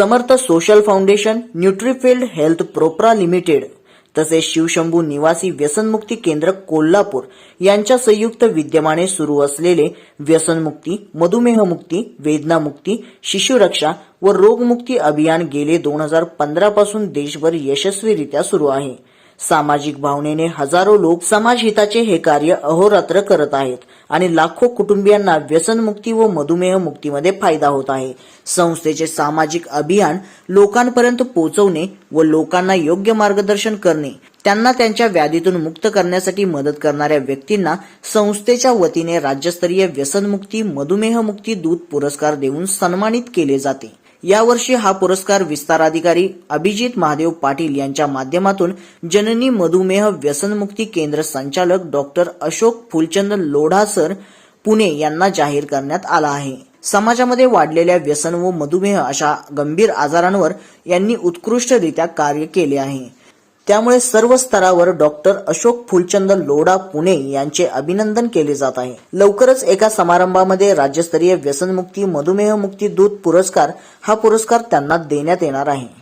Samarth social foundation Nutrifield health प्रोप्रा limited तसेच शिवशंभू निवासी व्यसनमुक्ती केंद्र कोल्हापूर यांच्या संयुक्त विद्यमाने सुरू असलेले व्यसनमुक्ती मधुमेहमुक्ती वेदनामुक्ती शिशुरक्षा व रोगमुक्ती अभियान गेले दोन हजार पंधरा पासून देशभर यशस्वीरित्या सुरू आहे. सामाजिक भावनेने हजारो लोक समाजहिताचे हे कार्य अहोरात्र करत आहेत. आणि लाखो कुटुंबियांना व्यसनमुक्ती व मधुमेह मुक्तीमध्ये फायदा होत आहे. संस्थेचे सामाजिक अभियान लोकांपर्यंत पोहोचवणे व लोकांना योग्य मार्गदर्शन करणे त्यांना त्यांच्या व्याधीतून मुक्त करण्यासाठी मदत करणाऱ्या व्यक्तींना संस्थेच्या वतीने राज्यस्तरीय व्यसनमुक्ती मधुमेहमुक्ती दूत पुरस्कार देऊन सन्मानित केले जाते. यावर्षी हा पुरस्कार विस्ताराधिकारी अभिजित महादेव पाटील यांच्या माध्यमातून जननी मधुमेह व्यसनमुक्ती केंद्र संचालक डॉक्टर अशोक फुलचंद लोढासर पुणे यांना जाहीर करण्यात आला आहे. समाजामध्ये वाढलेल्या व्यसन व मधुमेह अशा गंभीर आजारांवर यांनी उत्कृष्टरित्या कार्य केले आहे. त्यामुळे सर्व स्तरावर डॉक्टर अशोक फुलचंद लोढा पुणे यांचे अभिनंदन केले जात आहे. लवकरच एका समारंभामध्ये राज्यस्तरीय व्यसनमुक्ती मधुमेहमुक्ती दूत पुरस्कार हा पुरस्कार त्यांना देण्यात येणार आहे.